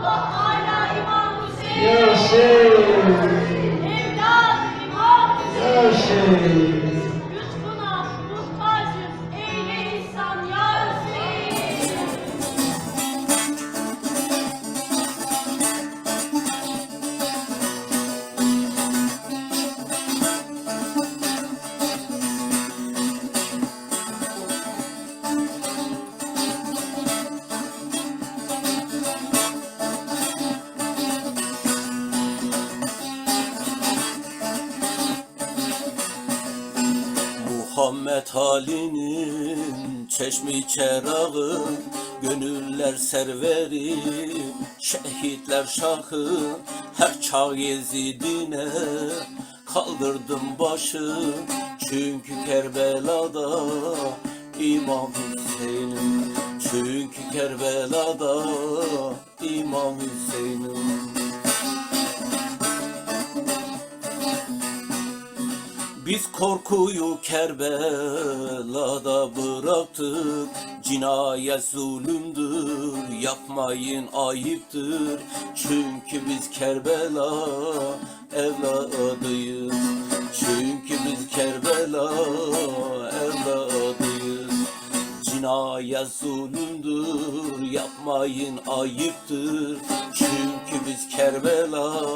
Allah Ala İmam Hüseyin. Ya Hüseyin. Evladı İmam Ya Hüseyin. Hüseyin. Muhammed halinin çeşmi çerağı Gönüller serveri şehitler şahı Her çağ Yezidine kaldırdım başı. Çünkü Kerbela'da İmam Hüseyin'im Çünkü Kerbela'da İmam Hüseyin'im Biz korkuyu Kerbela'da bıraktık. Cinayet zulümdür Yapmayın ayıptır. Çünkü biz Kerbela evladıyız. Çünkü biz Kerbela evladıyız. Cinayet zulümdür Yapmayın ayıptır. Çünkü biz Kerbela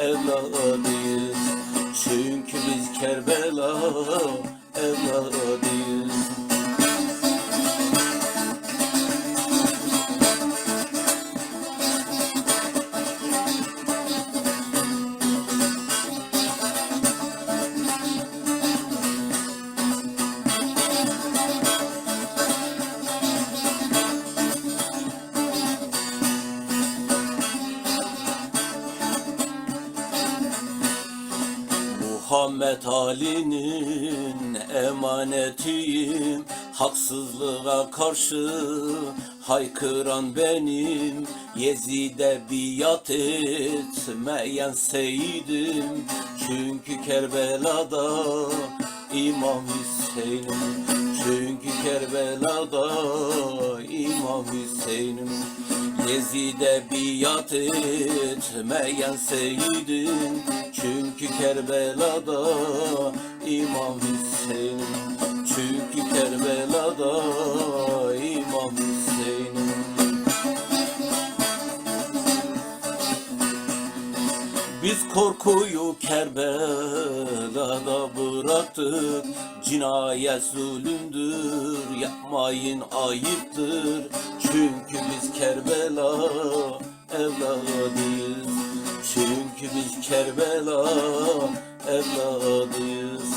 evladıyız çünkü biz Kerbela evladıyız. Muhammed Ali'nin emanetiyim. Haksızlığa karşı haykıran benim. Yezid'e biat etmeyen seyidim Çünkü Kerbela'da İmam Hüseyin'im Çünkü Kerbela'da İmam Hüseyin'im Yezid'e biat etmeyen seyidim Çünkü Kerbela'da İmam Hüseyin Çünkü Kerbela'da Biz korkuyu Kerbela'da bıraktık. Cinayet zulümdür Yapmayın ayıptır. Çünkü biz Kerbela evladıyız. Çünkü biz Kerbela evladıyız.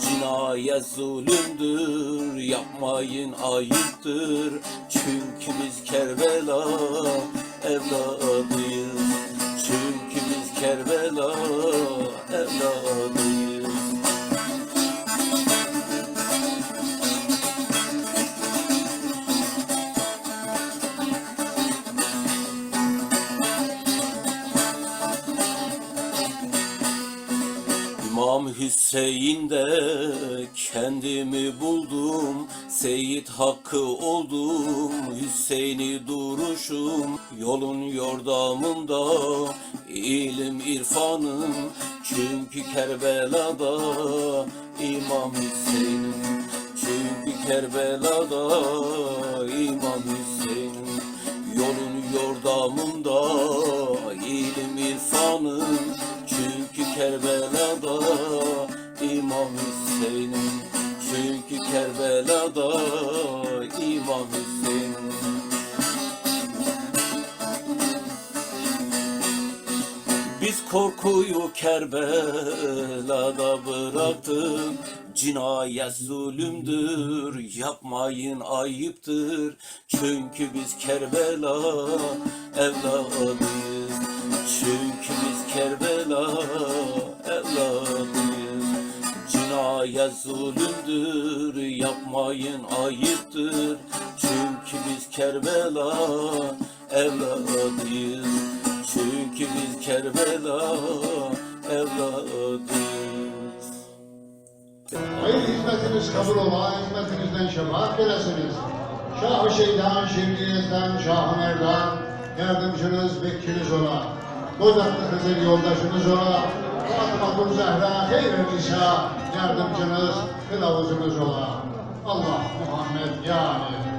Cinayet zulümdür Yapmayın ayıptır. Çünkü biz Kerbela evladıyız Kerbela evladıyız. İmam Hüseyin'de kendimi buldum Seyit hakkı oldum Hüseyin'i duruşum Yolun yordamında ilim irfanım Çünkü Kerbela'da İmam Hüseyin'im Çünkü Kerbela'da İmam Hüseyin'im Yolun yordamında Kerbela'da İmam Hüseyin'im Biz korkuyu Kerbela'da bıraktık. Cinayet zulümdür Yapmayın ayıptır. Çünkü biz Kerbela evladıyız. Çünkü biz Kerbela Cinayet zulümdür Yapmayın ayıptır Çünkü biz Kerbela evladıyız Çünkü biz Kerbela evladıyız Hayır hizmetiniz kabul ola, hizmetinizden şefaat veresiniz. Şah-ı Şeydan, Şirniyez'den, Şah-ı Merdan, yardımcınız, vekiliniz ola. Bozatlı Hızır yoldaşınız ola. Fatıma Zehra Hayr-i Nisa yardımcınız, kılavuzunuz ola. Allah Muhammed yani